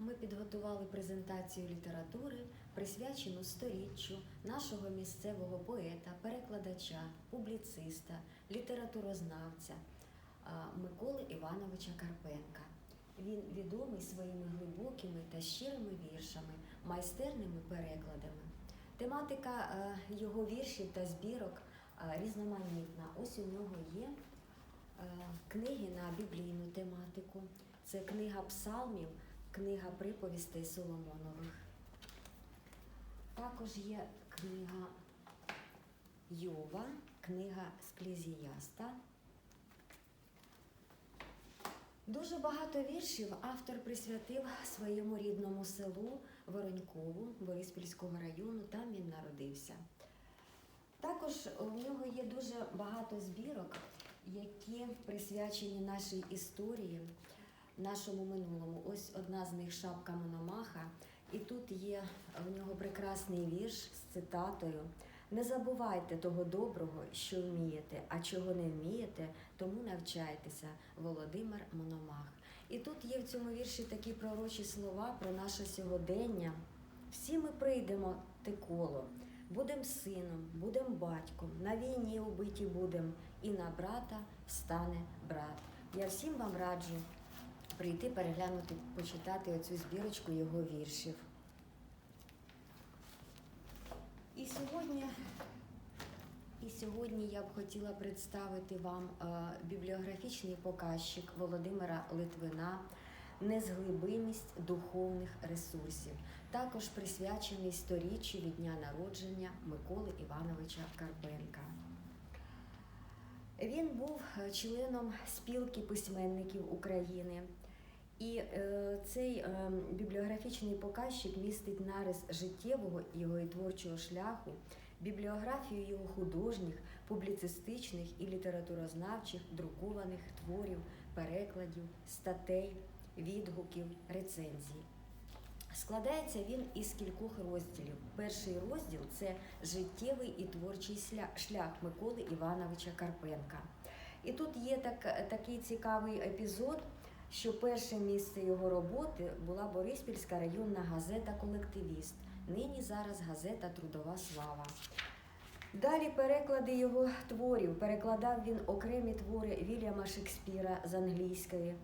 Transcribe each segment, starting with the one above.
Ми підготували презентацію літератури, присвячену сторіччю нашого місцевого поета, перекладача, публіциста, літературознавця Миколи Івановича Карпенка. Він відомий своїми глибокими та щирими віршами, майстерними перекладами. Тематика е, його віршів та збірок е, різноманітна. Ось у нього є е, книги на біблійну тематику. Це книга псалмів, книга приповістей Соломонових. Також є книга Йова, книга Склізіяста. Дуже багато віршів автор присвятив своєму рідному селу Воронькову Бориспільського району. Там він народився. Також у нього є дуже багато збірок, які присвячені нашій історії, нашому минулому. Ось одна з них шапка Мономаха. І тут є в нього прекрасний вірш з цитатою. Не забувайте того доброго, що вмієте, а чого не вмієте, тому навчайтеся. Володимир Мономах. І тут є в цьому вірші такі пророчі слова про наше сьогодення. Всі ми прийдемо те коло, будем сином, будем батьком, на війні убиті будем, і на брата стане брат. Я всім вам раджу прийти переглянути, почитати оцю збірочку його віршів. І сьогодні, і сьогодні я б хотіла представити вам е, бібліографічний показчик Володимира Литвина Незглибимість духовних ресурсів, також присвячений сторіччю від дня народження Миколи Івановича Карпенка. Він був е, членом спілки письменників України. І е, цей е, бібліографічний показчик містить нарис життєвого його і творчого шляху, бібліографію його художніх, публіцистичних і літературознавчих друкованих творів, перекладів, статей, відгуків, рецензій. Складається він із кількох розділів. Перший розділ це життєвий і творчий шлях Миколи Івановича Карпенка. І тут є так, такий цікавий епізод, що перше місце його роботи була Бориспільська районна газета Колективіст. Нині зараз газета Трудова слава. Далі переклади його творів. Перекладав він окремі твори Вільяма Шекспіра з англійської,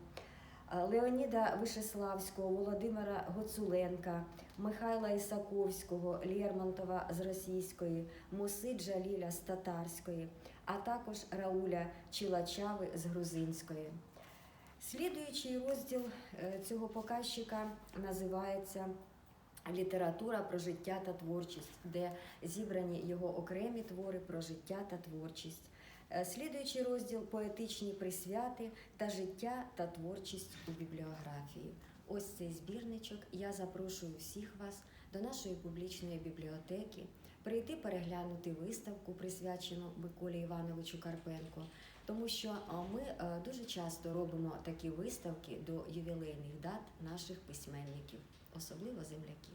Леоніда Вишеславського, Володимира Гоцуленка, Михайла Ісаковського, Лермонтова з російської, Муси Джаліля з татарської, а також Рауля Чилачави з грузинської. Слідуючий розділ е, цього показчика називається Література про життя та творчість, де зібрані його окремі твори про життя та творчість. Е, Слідуючий розділ поетичні присвяти та життя та творчість у бібліографії. Ось цей збірничок. Я запрошую всіх вас до нашої публічної бібліотеки прийти переглянути виставку, присвячену Миколі Івановичу Карпенко, тому що ми е, дуже часто робимо такі виставки до ювілейних дат наших письменників, особливо земляків.